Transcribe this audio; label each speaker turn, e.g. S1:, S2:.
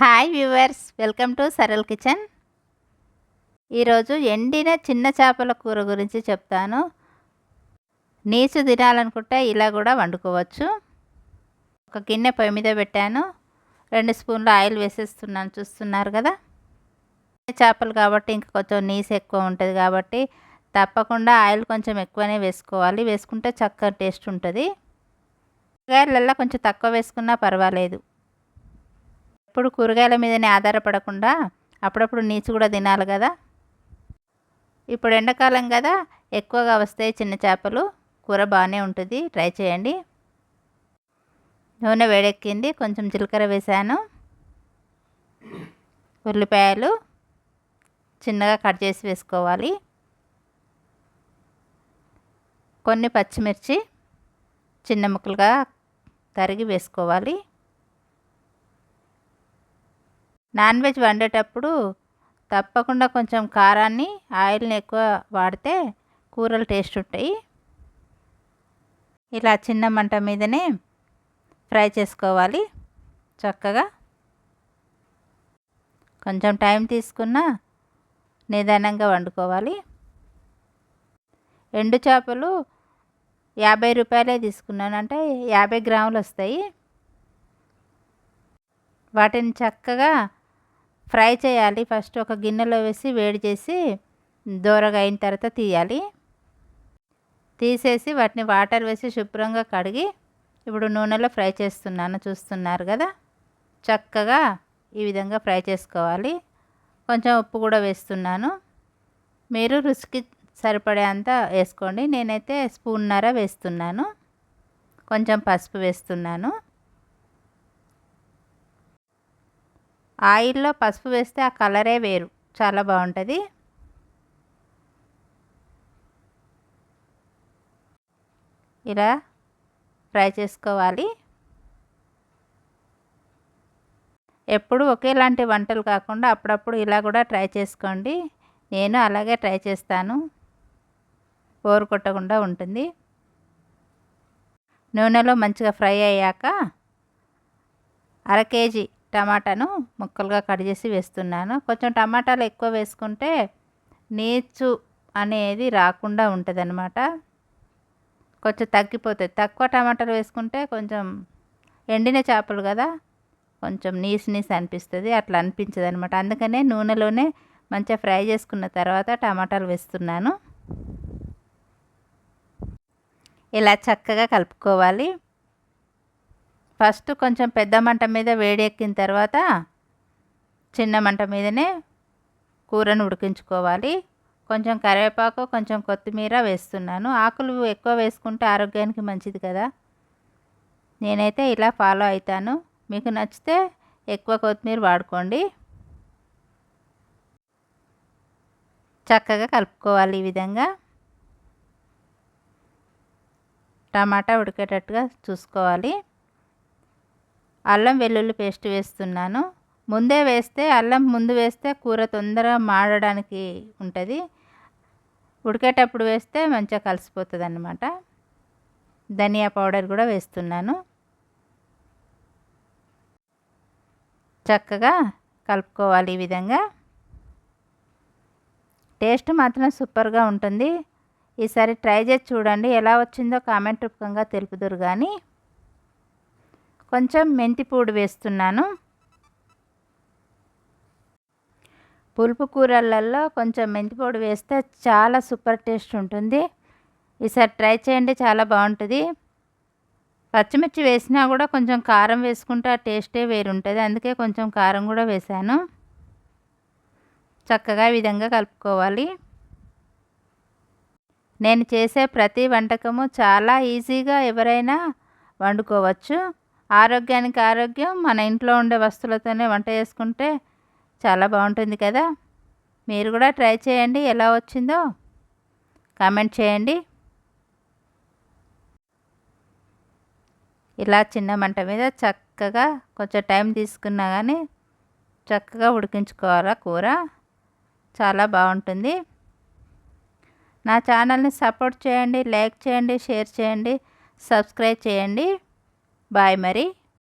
S1: Hi viewers welcome to Saral kitchen. ఈరోజు ఎండిన చిన్న చేపల కూర గురించి చెప్తాను. నీచు తినాలనుకుంటే ఇలా కూడా వండుకోవచ్చు. ఒక గిన్నె పొయ్యి మీద పెట్టాను. రెండు స్పూన్లు ఆయిల్ వేసేస్తున్నాను చూస్తున్నారు కదా. చేపలు కాబట్టి ఇంకా కొంచెం నీసు ఎక్కువ ఉంటుంది కాబట్టి తప్పకుండా ఆయిల్ కొంచెం ఎక్కువనే వేసుకోవాలి. వేసుకుంటే చక్కగా టేస్ట్ ఉంటుంది. కూరగాయలల్లో కొంచెం తక్కువ వేసుకున్నా పర్వాలేదు. ఎప్పుడు కూరగాయల మీదనే ఆధారపడకుండా అప్పుడప్పుడు నీచు కూడా తినాలి కదా. ఇప్పుడు ఎండాకాలం కదా ఎక్కువగా వస్తాయి చిన్న చేపలు కూర బాగానే ఉంటుంది. ట్రై చేయండి. నూనె వేడెక్కింది కొంచెం జీలకర్ర వేసాను. ఉల్లిపాయలు చిన్నగా కట్ చేసి వేసుకోవాలి. కొన్ని పచ్చిమిర్చి చిన్న ముక్కలుగా తరిగి వేసుకోవాలి. నాన్ వెజ్ వండేటప్పుడు తప్పకుండా కొంచెం కారాన్ని ఆయిల్ని ఎక్కువ వాడితే కూరలు టేస్ట్ ఉంటాయి. ఇలా చిన్న మంట మీదనే ఫ్రై చేసుకోవాలి చక్కగా. కొంచెం టైం తీసుకున్న నిదానంగా వండుకోవాలి. ఎండు చేపలు యాభై రూపాయలే తీసుకున్నాను అంటే యాభై గ్రాములు వస్తాయి. వాటిని చక్కగా ఫ్రై చేయాలి. ఫస్ట్ ఒక గిన్నెలో వేసి వేడి చేసి దూరగా అయిన తర్వాత తీయాలి. తీసేసి వాటిని వాటర్ వేసి శుభ్రంగా కడిగి ఇప్పుడు నూనెలో ఫ్రై చేస్తున్నాను. చూస్తున్నారు కదా? చక్కగా ఈ విధంగా ఫ్రై చేసుకోవాలి. కొంచెం ఉప్పు కూడా వేస్తున్నాను. మీరు రుచికి సరిపడే అంత వేసుకోండి. నేనైతే స్పూన్నర వేస్తున్నాను. కొంచెం పసుపు వేస్తున్నాను. ఆయిల్లో పసుపు వేస్తే ఆ కలరే వేరు. చాలా బాగుంటుంది. ఇలా ఫ్రై చేసుకోవాలి. ఎప్పుడు ఒకేలాంటి వంటలు కాకుండా అప్పుడప్పుడు ఇలా కూడా ట్రై చేసుకోండి. నేను అలాగే ట్రై చేస్తాను. బోరు కొట్టకుండా ఉంటుంది. నూనెలో మంచిగా ఫ్రై అయ్యాక అర కేజీ టమాటాను ముక్కలుగా కట్ చేసి వేస్తున్నాను. కొంచెం టమాటాలు ఎక్కువ వేసుకుంటే నీచు అనేది రాకుండా ఉంటుంది అనమాట కొంచెం తగ్గిపోతుంది. తక్కువ టమాటాలు వేసుకుంటే కొంచెం ఎండిన చేపలు కదా కొంచెం నీసు నీసు అనిపిస్తుంది. అట్లా అనిపించదు అనమాట అందుకనే నూనెలోనే మంచిగా ఫ్రై చేసుకున్న తర్వాత టమాటాలు వేస్తున్నాను. ఇలా చక్కగా కలుపుకోవాలి. ఫస్ట్ కొంచెం పెద్ద మంట మీద వేడి ఎక్కిన తర్వాత చిన్న మంట మీదనే కూరను ఉడికించుకోవాలి. కొంచెం కరివేపాకు కొంచెం కొత్తిమీర వేస్తున్నాను. ఆకులు ఎక్కువ వేసుకుంటే ఆరోగ్యానికి మంచిది కదా. నేనైతే ఇలా ఫాలో అవుతాను. మీకు నచ్చితే ఎక్కువ కొత్తిమీర వాడుకోండి. చక్కగా కలుపుకోవాలి ఈ విధంగా. టమాటా ఉడికేటట్టుగా చూసుకోవాలి. అల్లం వెల్లుల్లి పేస్ట్ వేస్తున్నాను. ముందే వేస్తే అల్లం ముందు వేస్తే కూర తొందరగా మాడడానికి ఉంటుంది. ఉడికేటప్పుడు వేస్తే మంచిగా కలిసిపోతుంది అన్నమాట ధనియా పౌడర్ కూడా వేస్తున్నాను. చక్కగా కలుపుకోవాలి ఈ విధంగా. టేస్ట్ మాత్రం సూపర్గా ఉంటుంది. ఈసారి ట్రై చేసి చూడండి. ఎలా వచ్చిందో కామెంట్ రూపకంగా తెలుపుదురు కానీ కొంచెం మెంతిపూడు వేస్తున్నాను. పులుపు కూరలలో కొంచెం మెంతిపూడు వేస్తే చాలా సూపర్ టేస్ట్ ఉంటుంది. ఈసారి ట్రై చేయండి చాలా బాగుంటుంది. పచ్చిమిర్చి వేసినా కూడా కొంచెం కారం వేసుకుంటే ఆ టేస్టే వేరుంటుంది. అందుకే కొంచెం కారం కూడా వేసాను చక్కగా ఈ విధంగా కలుపుకోవాలి. నేను చేసే ప్రతి వంటకము చాలా ఈజీగా ఎవరైనా వండుకోవచ్చు. ఆరోగ్యానికి ఆరోగ్యం మన ఇంట్లో ఉండే వస్తువులతోనే వంట చేసుకుంటే చాలా బాగుంటుంది కదా. మీరు కూడా ట్రై చేయండి ఎలా వచ్చిందో కామెంట్ చేయండి. ఇలా చిన్న మంట మీద చక్కగా కొంచెం టైం తీసుకున్నా కానీ చక్కగా ఉడికించుకోవాలా కూర? చాలా బాగుంటుంది. నా ఛానల్ని సపోర్ట్ చేయండి లైక్ చేయండి షేర్ చేయండి సబ్స్క్రైబ్ చేయండి. బాయ్ మరి